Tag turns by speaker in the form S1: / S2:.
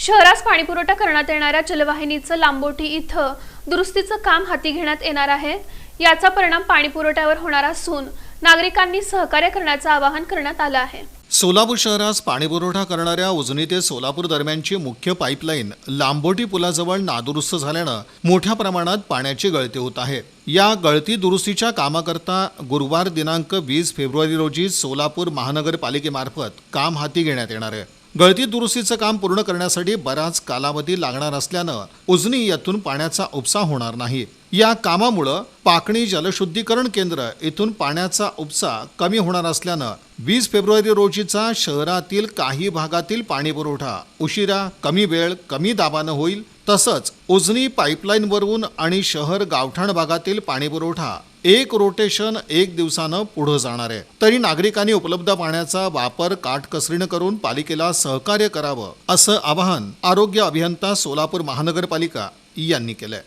S1: शहरास पाणीपुरवठा करण्यात येणाऱ्या जलवाहिनीचं लांबोटी इथं दुरुस्तीचं काम हाती घेण्यात येणार आहे. याचा परिणाम पाणीपुरवठ्यावर होणार असून नागरिकांनी सहकार्य करण्याचं आवाहन करण्यात आलं आहे.
S2: सोलापूर शहरास पाणीपुरवठा करणाऱ्या उजनी ते सोलापूर दरम्यानची मुख्य पाईपलाईन लांबोटी पुलाजवळ नादुरुस्त झाल्यानं मोठ्या प्रमाणात पाण्याची गळती होत आहे. या गळती दुरुस्तीच्या कामाकरता गुरुवार दिनांक वीस फेब्रुवारी रोजी सोलापूर महानगरपालिकेमार्फत काम हाती घेण्यात येणार आहे. गळती दुरुस्तीचं काम पूर्ण करण्यासाठी बराच कालावधी लागणार असल्यानं उजनी येथून पाण्याचा उपसा होणार नाही. या कामामुळं पाकणी जलशुद्धीकरण केंद्र इथून पाण्याचा उपसा कमी होणार असल्यानं वीस फेब्रुवारी रोजीचा शहरातील काही भागातील पाणीपुरवठा उशिरा कमी वेळ कमी दाबानं होईल. तसंच उजनी पाईपलाईनवरून आणि शहर गावठाण भागातील पाणीपुरवठा एक रोटेशन एक दिवसानं पुढं जाणार आहे. तरी नागरिकांनी उपलब्ध पाण्याचा वापर काटकसरीनं करून पालिकेला सहकार्य करावं असं आवाहन आरोग्य अभियंता सोलापूर महानगरपालिका यांनी केलंय.